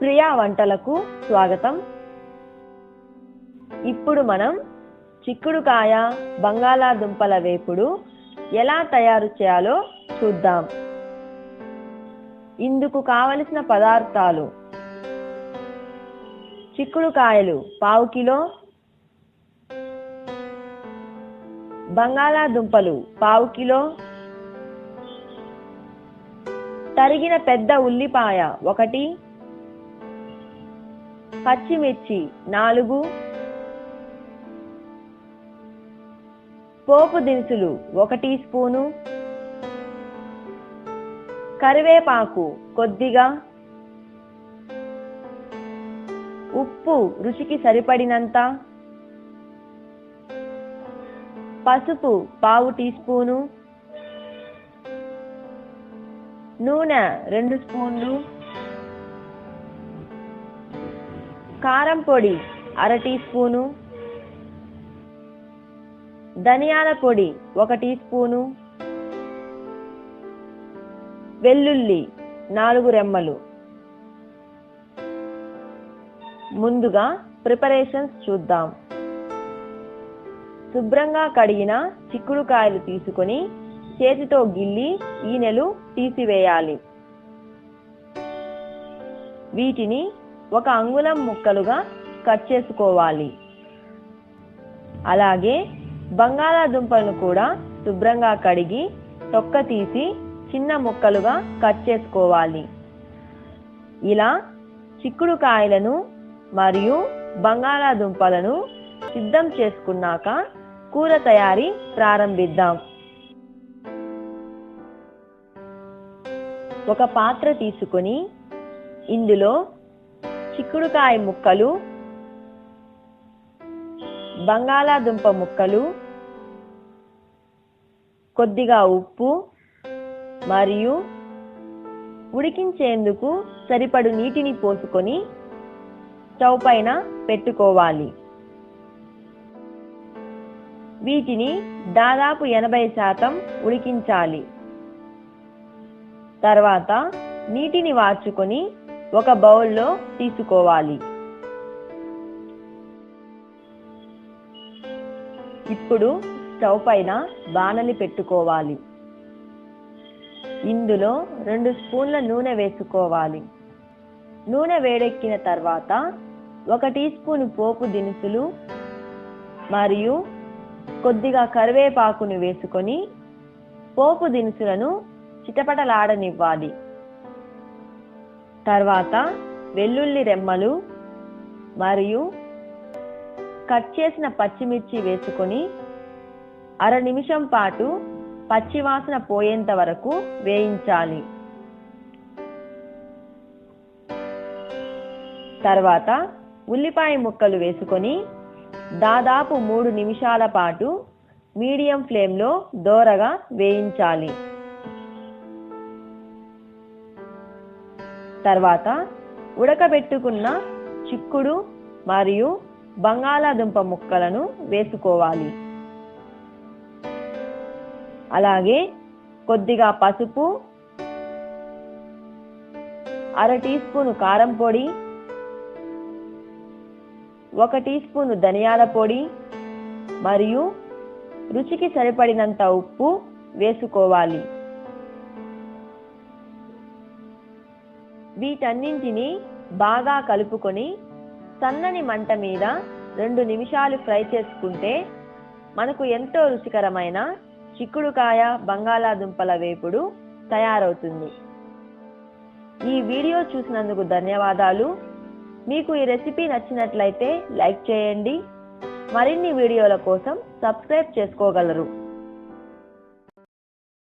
ప్రియా వంటలకు స్వాగతం. ఇప్పుడు మనం చిక్కుడుకాయ బంగాళాదుంపల వేపుడు ఎలా తయారు చేయాలో చూద్దాం. ఇందుకు కావలసిన పదార్థాలు చిక్కుడుకాయలు పావు కిలో బంగాళాదుంపలు పావు కిలో తరిగిన పెద్ద ఉల్లిపాయ ఒకటి పచ్చిమిర్చి నాలుగు పోపు దినుసులు ఒక టీ స్పూను కరివేపాకు కొద్దిగా ఉప్పు రుచికి సరిపడినంత పసుపు పావు టీ స్పూను నూనె రెండు స్పూన్లు కారం పొడి అర టీ స్పూను. ధనియాల పొడి ఒక టీ స్పూను. వెల్లుల్లి నాలుగు రెమ్మలు. ముందుగా ప్రిపరేషన్స్ చూద్దాం. శుభ్రంగా కడిగిన చిక్కుడుకాయలు తీసుకొని చేతితో గిల్లి ఈనెలు తీసివేయాలి. వీటిని ఒక అంగుళం ముక్కలుగా కట్ చేసుకోవాలి. అలాగే బంగాళాదుంపలను కూడా శుభ్రంగా కడిగి తొక్క తీసి చిన్న ముక్కలుగా కట్ చేసుకోవాలి. ఇలా చిక్కుడుకాయలను మరియు బంగాళాదుంపలను సిద్ధం చేసుకున్నాక కూర తయారీ ప్రారంభిద్దాం. ఒక పాత్ర తీసుకొని ఇందులో చిక్కుడుకాయ ముక్కలు బంగాళాదుంప ముక్కలు కొద్దిగా ఉప్పు మరియు ఉడికించేందుకు సరిపడు నీటిని పోసుకొని స్టవ్ పైన పెట్టుకోవాలి. వీటిని దాదాపు ఎనభై శాతం ఉడికించాలి. తర్వాత నీటిని వార్చుకొని ఒక బౌల్లో తీసుకోవాలి. ఇప్పుడు స్టవ్ పైన బాణలి పెట్టుకోవాలి. ఇందులో రెండు స్పూన్ల నూనె వేసుకోవాలి. నూనె వేడెక్కిన తర్వాత ఒక టీ స్పూన్ పోపు దినుసులు మరియు కొద్దిగా కరివేపాకును వేసుకొని పోపు దినుసులను చిటపటలాడనివ్వాలి. తర్వాత వెల్లుల్లి రెమ్మలు మరియు కట్ చేసిన పచ్చిమిర్చి వేసుకొని అర నిమిషం పాటు పచ్చివాసన పోయేంత వరకు వేయించాలి. తర్వాత ఉల్లిపాయ ముక్కలు వేసుకొని దాదాపు మూడు నిమిషాల పాటు మీడియం ఫ్లేమ్లో దోరగా వేయించాలి. తర్వాత ఉడకబెట్టుకున్న చిక్కుడు మరియు బంగాళాదుంప ముక్కలను వేసుకోవాలి. అలాగే కొద్దిగా పసుపు అర టీ స్పూను కారం పొడి ఒక టీ స్పూను ధనియాల పొడి మరియు రుచికి సరిపడినంత ఉప్పు వేసుకోవాలి. వీటన్నింటినీ బాగా కలుపుకొని సన్నని మంట మీద రెండు నిమిషాలు ఫ్రై చేసుకుంటే మనకు ఎంతో రుచికరమైన చిక్కుడుకాయ బంగాళాదుంపల వేపుడు తయారవుతుంది. ఈ వీడియో చూసినందుకు ధన్యవాదాలు. మీకు ఈ రెసిపీ నచ్చినట్లయితే లైక్ చేయండి. మరిన్ని వీడియోల కోసం సబ్స్క్రైబ్ చేసుకోగలరు.